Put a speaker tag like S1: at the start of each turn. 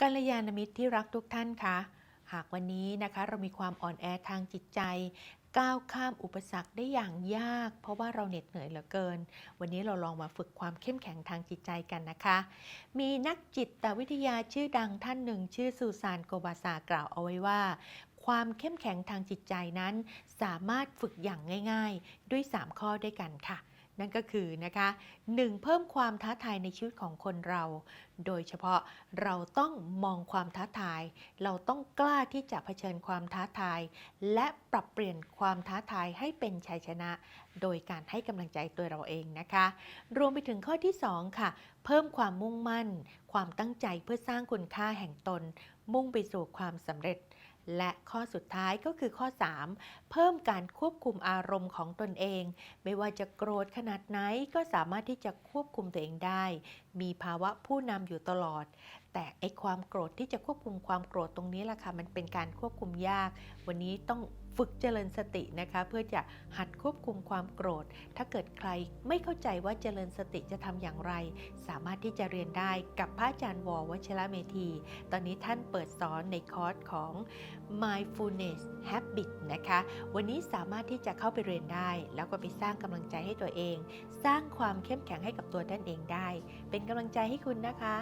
S1: กัลยาณมิตรที่รักทุกท่านคะหากวันนี้นะคะเรามีความอ่อนแอทางจิตใจ ก้าวข้ามอุปสรรคได้อย่างยาก เพราะว่าเราเหน็ดเหนื่อยเหลือเกิน วันนี้เราลองมาฝึกความเข้มแข็งทางจิตใจกันนะคะ มีนักจิตวิทยาชื่อดังท่านหนึ่ง ชื่อซูซานโกบาซากล่าวเอาไว้ว่า ความเข้มแข็งทางจิตใจนั้น สามารถฝึกอย่างง่าย ๆ ด้วย 3 ข้อด้วยกันค่ะ นั่นก็คือนะคะ 1. เพิ่มความท้าทายในชีวิตของคนเรา โดยเฉพาะเราต้องมองความท้าทาย เราต้องกล้าที่จะเผชิญความท้าทาย และปรับเปลี่ยนความท้าทายให้เป็นชัยชนะ โดยการให้กำลังใจตัวเราเองนะคะ รวมไปถึงข้อที่ 2 ค่ะ เพิ่มความมุ่งมั่น ความตั้งใจเพื่อสร้างคุณค่าแห่งตน มุ่งไปสู่ความสำเร็จ และข้อสุดท้ายก็คือข้อ 3 เพิ่มการควบคุมอารมณ์ของตนเอง ไม่ว่าจะโกรธขนาดไหนก็สามารถที่จะควบคุมตัวเองได้ มีภาวะผู้นำอยู่ตลอด แต่ไอความโกรธที่จะควบคุมความโกรธตรงนี้ล่ะค่ะมันเป็นการควบคุมยาก วันนี้ต้อง ฝึกเจริญสตินะคะ เพื่อจะหัดควบคุมความโกรธ ถ้าเกิดใครไม่เข้าใจว่าเจริญสติจะทำอย่างไร สามารถที่จะเรียนได้กับพระอาจารย์วอวชิระเมธี ตอนนี้ท่านเปิดสอนในคอร์สของ mindfulness habit นะคะ วันนี้สามารถที่จะเข้าไปเรียนได้ แล้วก็ไปสร้างกำลังใจให้ตัวเอง สร้างความเข้มแข็งให้กับตัวท่านเองได้ เป็นกำลังใจให้คุณนะคะ